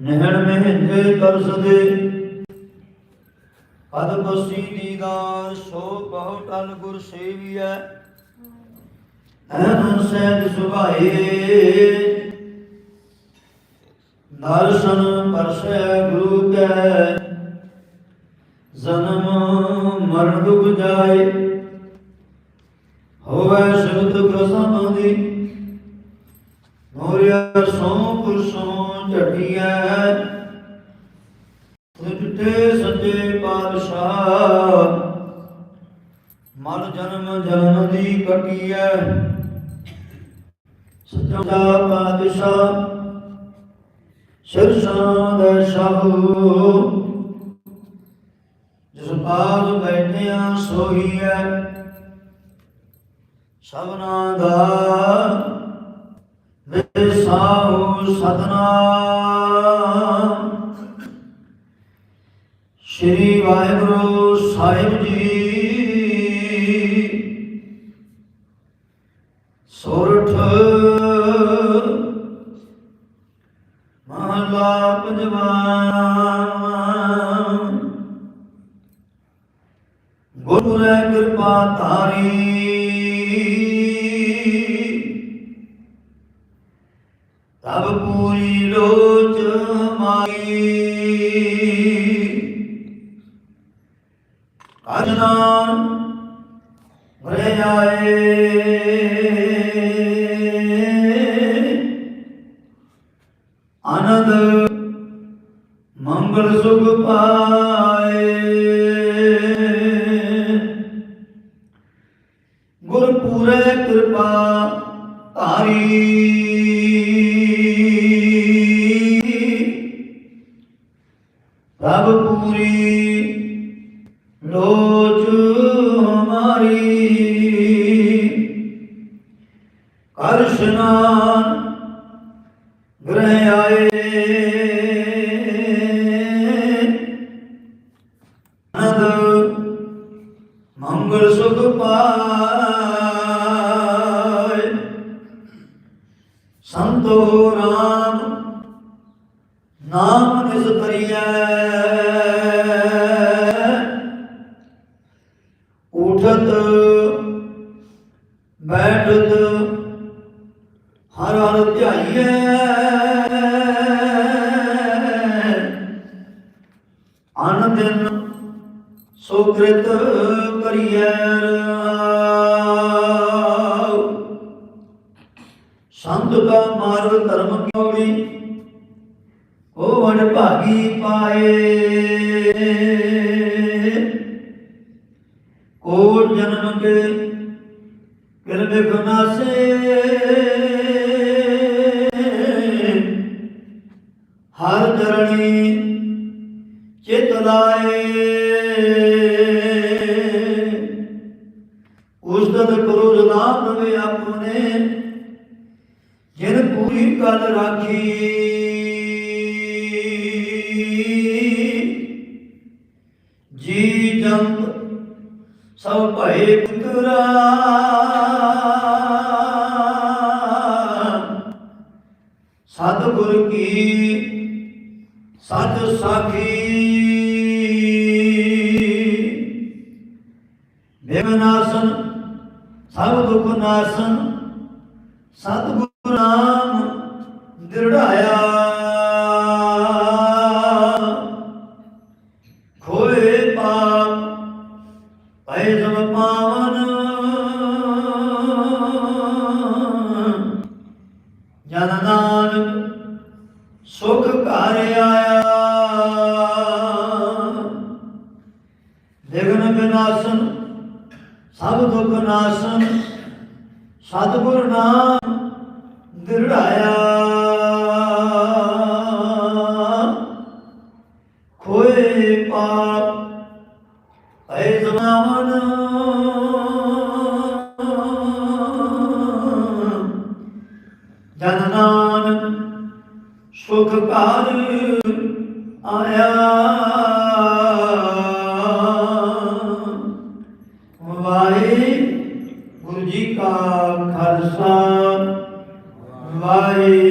ਨਹਿਣ ਮਹਿੰਦੇ ਤਰਸਦੇ। ਪਦ ਬਸੀ ਦੀਦਾਰ ਸੋ ਬਹੁ ਟਲ ਗੁਰ ਸੇਵੀਐ। ਐਨ ਸਹਿਜ ਸੁਭਾਏ। ਦਰਸ਼ਨ ਪਰਸੈ ਗੁਰੂ ਕੈ। ਜਨਮ ਮਰਨ ਦੁਖ ਜਾਏ। ਹੋਵੇ ਸ਼ਬਦ ਪ੍ਰਸੰਨ ਦੀ। ਮੋਰਿਆ ਸੋ ਪੁਰਸੋਂ ਝਟੀਐ। ਤੁਝਤੇ ਸੱਚੇ ਪਾਤਸ਼ਾਹ ਮਨ ਜਨਮ ਜਨਮ ਦੀ ਕਟੀਐ ਸੱਚਾ ਪਾਤਸ਼ਾਹ ਸਿਰਸਾਂ ਦਾ ਸਾਹੂ। ਜਿਸ ਪਾਸ ਬੈਠਿਆ ਸੋਈਐ ਸਭਨਾ ਦਾ ਵੇ ਸਾਹੂ ਸਤਨਾਮ। ਸ਼੍ਰੀ ਵਾਹਿਗੁਰੂ ਸਾਹਿਬ ਜੀ। ਸੋਰਠ ਮਹਲਾ ਪੰਜਵਾ। ਗੁਰੂ ਨੇ ਕਿਰਪਾ ਧਾਰੀ ਅਜਨਾ ਵਰੇ ਆਏ ਆਨੰਦ ਮੰਗਲ ਸੁਖ ਪਾਏ। ਗੁਰ ਪੂਰੇ ਕਿਰਪਾ ਧਾਰੀ। ਪ੍ਰਭ ਪੂਰੀ ਲੋਚ ਹਮਾਰੀ ਕਰ ਇਸ਼ਨਾਨ ਗ੍ਰਹਿ ਆਏ। ਅਨੰਦ ਮੰਗਲ ਸੁਖ ਪਾਏ। ਸੰਤੋ ਰਾਮ ਨਾਮ ਹਰ ਹਰ ਧਿਆਈਐ। ਅਨ ਦਿਨ ਸੁਕ੍ਰਿਤ ਕਰੀਐ ਸੰਤ ਕਾ ਮਾਰਗ ਧਰਮ ਕਿਉੜੀ ਉਹ ਵਡ ਭਾਗੀ ਪਾਏ। ਕੋਟ ਜਨਮ ਕੇ ਕਿਰਬੇ ਗੁਨਾਸੇ ਹਰ ਚਰਣੀ ਚਿਤ ਲਾਏ। ਉਸਤਤ ਕਰੋ ਜਨਾ ਪ੍ਰਵੇ ਆਪਣੇ, ਜਿਨ ਪੂਰੀ ਕਲ ਰਾਖੀ। ਜੀ ਜੰਤ ਸਭ ਭਏ ਪੁੱਤਰਾ। ਸਤਿਗੁਰ ਕੀ ਸਤ ਸਾਖੀ। ਬਿਮਨਾਸਨ ਸਭ ਦੁਖ ਨਾਸਨ, ਸਤਿਗੁਰ ਨਾਮ ਦਿਰੜਾਇਆ ਖੋਏ ਪਾਪ ਪੈ ਜਮ ਪਾਵਨ ਸੁਖ ਘਰ ਆਇਆ। ਵਿਗਨ ਵਿਨਾਸ਼ਨ ਸਭ ਦੁੱਖ ਨਾਸ਼ਨ, ਸਤਿਗੁਰ ਨਾਮ ਦਿਰੜਾਇਆ ਖੋਏ ਪਾਪ ਐ ਜਮਾਵਨ ਜਨ ਨਾਨਕ ਸੁਖ ਘਰ ਆਇਆ। ਵਾਹਿ ਜੀ ਕਾ ਖਾਲਸਾ। ਵਾਹਿ